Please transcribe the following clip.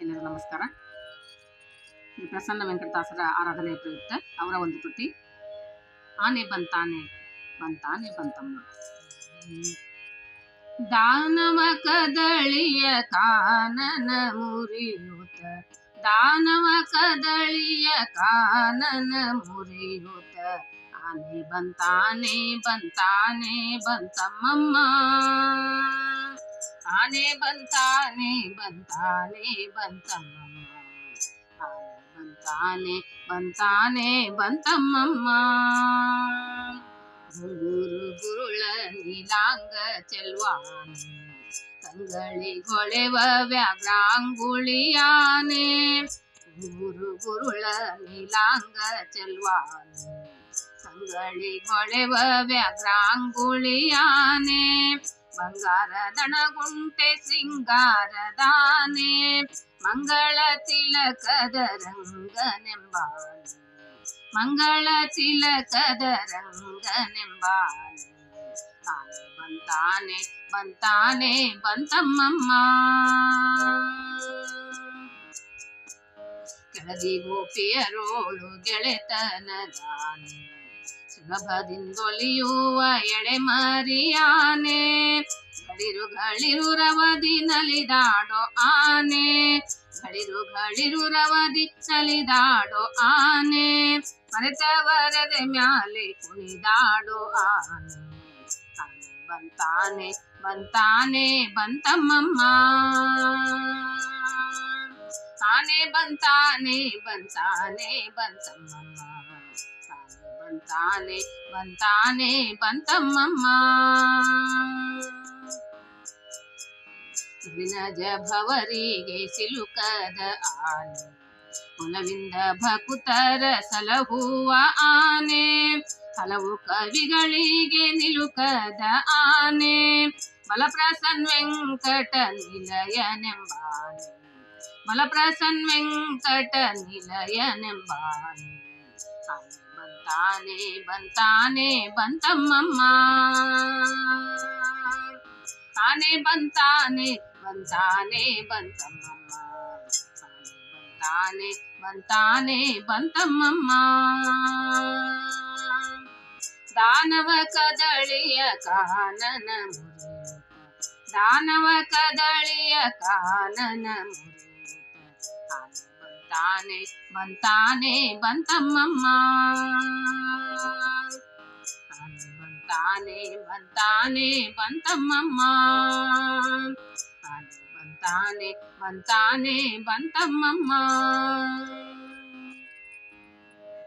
ಎಲ್ಲರಿಗೂ ನಮಸ್ಕಾರ. ಪ್ರಸನ್ನ ವೆಂಕಟದಾಸರ ಆರಾಧನೆ ಪ್ರಯುಕ್ತ ಅವರ ಒಂದು ಕೃತಿ ಆನೆ ಬಂತಾನೆ ಬಂತಾನೆ ಬಂತಮ್ಮ. ದಾನವ ಕದಳಿಯ ಕಾನನ ಮುರಿಯೂತ ದಾನವ ಕದಳಿಯ ಕಾನನ ಮುರಿಯೂತ ಆನೆ ಬಂತಾನೆ ಬಂತಾನೆ ಬಂತಮ್ಮಮ್ಮ. ಆನೆ ಬಂತಾನೆ ಬಂತಾನೆ ಬಂತಮ್ಮಮ್ಮ ಆನೆ ಬಂತಾನೆ ಬಂತಾನೆ ಬಂತಮ್ಮಮ್ಮ ಗುರು ಗುರುಳ ನೀಲಾಂಗ ಚೆಲ್ವಾನೆ ಕಂಗಳಿ ಗೊಳೆವ ವ್ಯಾಘ್ರಾಂಗುಳಿಯಾನೆ ಗುರು ಗುರುಳ ನೀಲಾಂಗ ಚೆಲ್ವಾನೆ ಕಂಗಳಿ ಗೊಳೆವ ವ್ಯಾಘ್ರಾಂಗುಳಿಯಾನೆ ಬಂಗಾರ ದಣಗುಂಟೆ ಶೃಂಗಾರದಾನೆ ಮಂಗಳ ತಿಲಕದ ರಂಗನೆಂಬಾನೆ ಮಂಗಳ ತಿಲಕದ ರಂಗನೆಂಬಾನೆ ತಾನೆ ಬಂತಾನೆ ಬಂತಾನೆ ಬಂತಮ್ಮಮ್ಮ. ಕೆಳದಿ ಗೋಪಿಯರೋಳು ಗೆಳೆತನದಾನೆ ಸುಲಭದಿಂದೊಲಿಯುವ ಎಡೆ ಮರಿಯಾನೆ ಗಳಿರು ಗಳಿರು ರವದಿ ನಲಿದಾಡೋ ಆನೆ ಗಳಿರು ಗಳಿರು ರವದಿ ನಲಿದಾಡೋ ಆನೆ, ಮರೆತವರದೆ ಮ್ಯಾಲೆ ಕುಣಿದಾಡೋ ಆನೆ. ಬಂತಾನೆ ಬಂತಾನೆ ಬಂತಮ್ಮಮ್ಮ. ತಾನೆ ಬಂತಾನೆ ಬಂತಾನೆ ಬಂತಮ್ಮಮ್ಮ. ಬಂತಾನೆ ಬಂತಾನೆ ಬಂತಮ್ಮಮ್ಮ. ವಿನಜ ಭವರಿಗೆ ಸಿಲುಕದ ಆನೆ ಕುಲವಿಂದ ಭಕುತರ ಸಲಹುವ ಆನೆ, ಹಲವು ಕವಿಗಳಿಗೆ ನಿಲುಕದ ಆನೆ ಬಲಪ್ರಸನ್ ವೆಂಕಟ ನಿಲಯನೆಂಬಾನೆ ಬಲಪ್ರಸನ್ ವೆಂಕಟ ನಿಲಯನೆಂಬಾನೆ. ಆನೆ ಬಂತಾನೆ ಬಂತಾನೆ ಬಂತಮ್ಮಮ್ಮ ಆನೆ ಬಂತಾನೆ ಬಂತಾನೆ ಬಂತಮ್ಮಮ್ಮ ಆನೆ ಬಂತಾನೆ ಬಂತಾನೆ ಬಂತಮ್ಮಮ್ಮ ದಾನವ ಕದಳಿಯ ಕಾನನ ಮುರಿಯುತ್ತ ದಾನವ ಕದಳಿಯ ಕಾನನ ಮುರಿಯುತ್ತ ಆನೆ ಬಂತಾನೆ ಬಂತಾನೆ ಬಂತಮ್ಮಮ್ಮ ಆನೆ ಬಂತಾನೆ